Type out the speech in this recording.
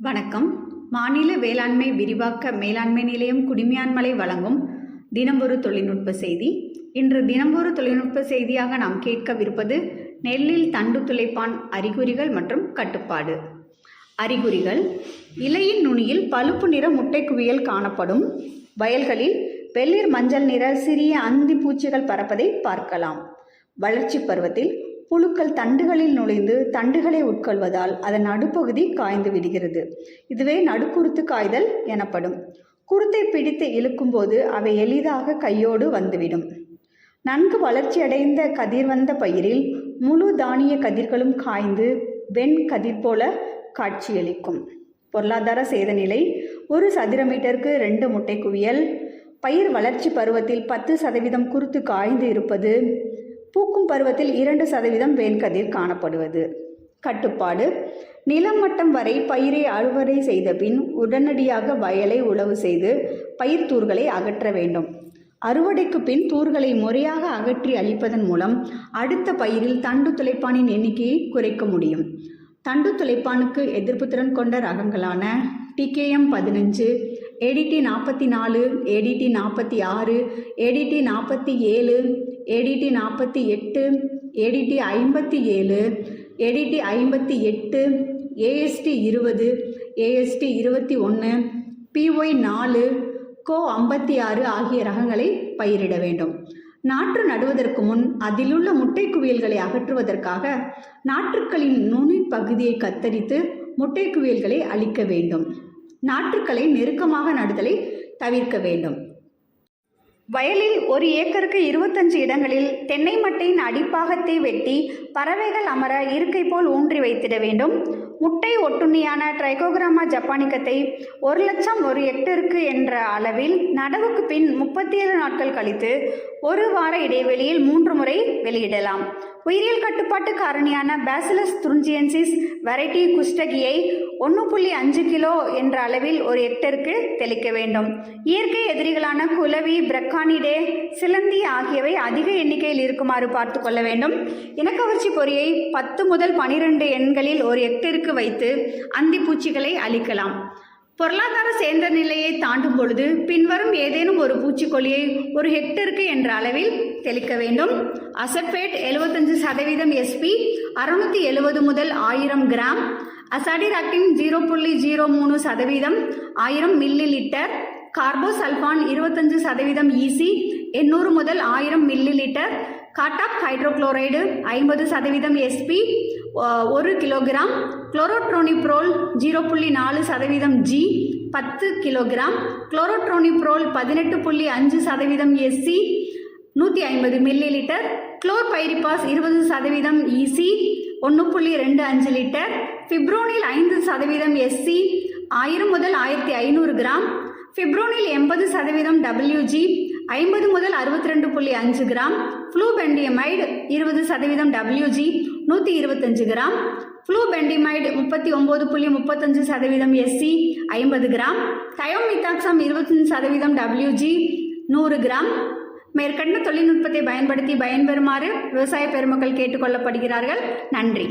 வணக்கம். மாநில வேளாண்மை விரிவாக்க மேலாண்மை நிலையம் குடிமியான்மலை வழங்கும் தினம்பொரு தொழில்நுட்ப செய்தி. இன்று தினம்பொரு தொழில்நுட்ப செய்தியாக நாம் கேட்கவிருப்பது நெல்லில் தண்டு துளைப்பான் அறிகுறிகள் மற்றும் கட்டுப்பாடு. அறிகுறிகள். இலையின் நுனியில் பழுப்பு நிற முட்டை குவியல் காணப்படும். வயல்களில் வெளிர் மஞ்சள் நிற சிறிய அந்தி பூச்சிகள் பறப்பதை பார்க்கலாம். வளர்ச்சி பருவத்தில் புழுக்கள் தண்டுகளில் நுழைந்து தண்டுகளை உட்கொள்வதால் அதன் நடுப்பகுதி காய்ந்து விடுகிறது. இதுவே நடுக்குருத்து காய்தல் எனப்படும். குருத்தை பிடித்து இழுக்கும்போது அவை எளிதாக கையோடு வந்துவிடும். நன்கு வளர்ச்சியடைந்த கதிர் வந்த பயிரில் முழு தானிய கதிர்களும் காய்ந்து வெண் கதிர் போல காட்சியளிக்கும். பொருளாதார சேதநிலை ஒரு சதுர மீட்டருக்கு ரெண்டு முட்டை குவியல் பயிர் வளர்ச்சி பருவத்தில் பத்து சதவீதம் குருத்து காய்ந்து இருப்பது பூக்கும் பருவத்தில் இரண்டு சதவீதம் வேன்கதிர் காணப்படுவது. கட்டுப்பாடு. நிலம் மட்டம் வரை பயிரை அறுவடை செய்த பின் உடனடியாக வயலை உழவு செய்து பயிர் தூர்களை அகற்ற வேண்டும். அறுவடைக்கு பின் தூர்களை முறையாக அகற்றி அளிப்பதன் மூலம் அடுத்த பயிரில் தண்டு துளைப்பானின் எண்ணிக்கையை குறைக்க முடியும். தண்டு துளைப்பானுக்கு எதிர்ப்பு திறன் கொண்ட ரகங்களான டிகேஎம் பதினஞ்சு ஏடிடி நாற்பத்தி நாலு ஏடிடி நாற்பத்தி ஆறு ஏடிடி நாற்பத்தி ஏழு ஏடிடி நாற்பத்தி எட்டு ஏடிடி ஐம்பத்தி ஏழு ஏடிடி ஐம்பத்தி எட்டு ஏஎஸ்டி இருபது ஏஎஸ்டி இருபத்தி ஒன்று பிஒய் நாலு கோ ஐம்பத்தி ஆறு ஆகிய ரகங்களை பயிரிட வேண்டும். நாற்று நடுவதற்கு முன் அதிலுள்ள முட்டை குவியல்களை அகற்றுவதற்காக நாற்றுக்களின் நுனி பகுதியை கத்தரித்து முட்டை குவியல்களை அழிக்க வேண்டும். நாற்றுக்களை நெருக்கமாக நடுதலை தவிர்க்க வேண்டும். வயலில் ஒரு ஏக்கருக்கு இருபத்தஞ்சு இடங்களில் தென்னை மட்டையின் அடிப்பாகத்தை வெட்டி பறவைகள் அமர இருக்கை போல் ஊன்றி வைத்திட வேண்டும். முட்டை ஒட்டுண்ணியான ட்ரைகோகிராமா ஜப்பானிக்கத்தை ஒரு லட்சம் ஒரு ஹெக்டருக்கு என்ற அளவில் நடவுக்கு பின் முப்பத்தி ஏழு நாட்கள் கழித்து ஒரு வார இடைவெளியில் மூன்று முறை வெளியிடலாம். உயிரியல் கட்டுப்பாட்டு காரணியான பேசிலஸ் துருஞ்சியன்சிஸ் வெரைட்டி குஸ்டகியை ஒன்று புள்ளி அஞ்சு கிலோ என்ற அளவில் ஒரு ஹெக்டருக்கு தெளிக்க வேண்டும். இயற்கை எதிரிகளான குலவி பிரக்கானிடே சிலந்தி ஆகியவை அதிக எண்ணிக்கையில் இருக்குமாறு பார்த்து கொள்ள வேண்டும். இனக்கவர்ச்சி பொறியை பத்து முதல் பனிரெண்டு எண்களில் ஒரு ஹெக்டருக்கு வைத்து அந்தி பூச்சிகளை அழிக்கலாம். பொருளாதார சேர்ந்த நிலையை தாண்டும் பொழுது பின்வரும் ஏதேனும் ஒரு பூச்சிக்கொல்லியை ஒரு ஹெக்டருக்கு என்ற அளவில் தெளிக்க வேண்டும். அசட்பேட் எழுபத்தஞ்சு சதவீதம் எஸ்பி அறுநூத்தி எழுபது முதல் ஆயிரம் கிராம் அசாடிராக்டின் ஜீரோ புள்ளி ஜீரோ மூணு சதவீதம் ஆயிரம் மில்லி லிட்டர் கார்போசல்ஃபான் இருபத்தஞ்சு சதவீதம் ஈசி எண்ணூறு முதல் ஆயிரம் மில்லி லிட்டர் காட்டாப் ஹைட்ரோக்ளோரைடு ஐம்பது சதவீதம் எஸ்பி ஒரு கிலோகிராம். குளோரோட்ரோனிப்ரோல் ஜீரோ புள்ளி நாலு சதவீதம் ஜி பத்து கிலோகிராம். குளோரோட்ரோனிப்ரோல் பதினெட்டு புள்ளி அஞ்சு சதவீதம் எஸ்சி நூற்றி ஐம்பது மில்லி லிட்டர் குளோர் பைரிபாஸ் இருபது சதவீதம் இசி ஒன்று புள்ளி ரெண்டு அஞ்சு லிட்டர். ஃபிப்ரோனில் ஐந்து சதவீதம் எஸ்சி ஆயிரம் முதல் ஆயிரத்தி ஐநூறு கிராம். ஃபிப்ரோனில் எண்பது சதவீதம் டபிள்யூஜி ஐம்பது முதல் அறுபத்தி ரெண்டு புள்ளி அஞ்சு கிராம். ஃப்ளூபெண்டியமைடு இருபது சதவீதம் டபிள்யூஜி நூற்றி இருபத்தஞ்சு கிராம். ஃப்ளூபெண்டிமைடு முப்பத்தி ஒம்பது புள்ளி முப்பத்தஞ்சு சதவீதம் எஸ்சி ஐம்பது கிராம். தயோமித்தாக்சம் இருபத்தஞ்சு சதவீதம் டபிள்யூஜி நூறு கிராம். மேற்கண்ட தொழில்நுட்பத்தை பயன்படுத்தி பயன்பெறுமாறு விவசாய பெருமக்கள் கேட்டுக்கொள்ளப்படுகிறார்கள் நன்றி.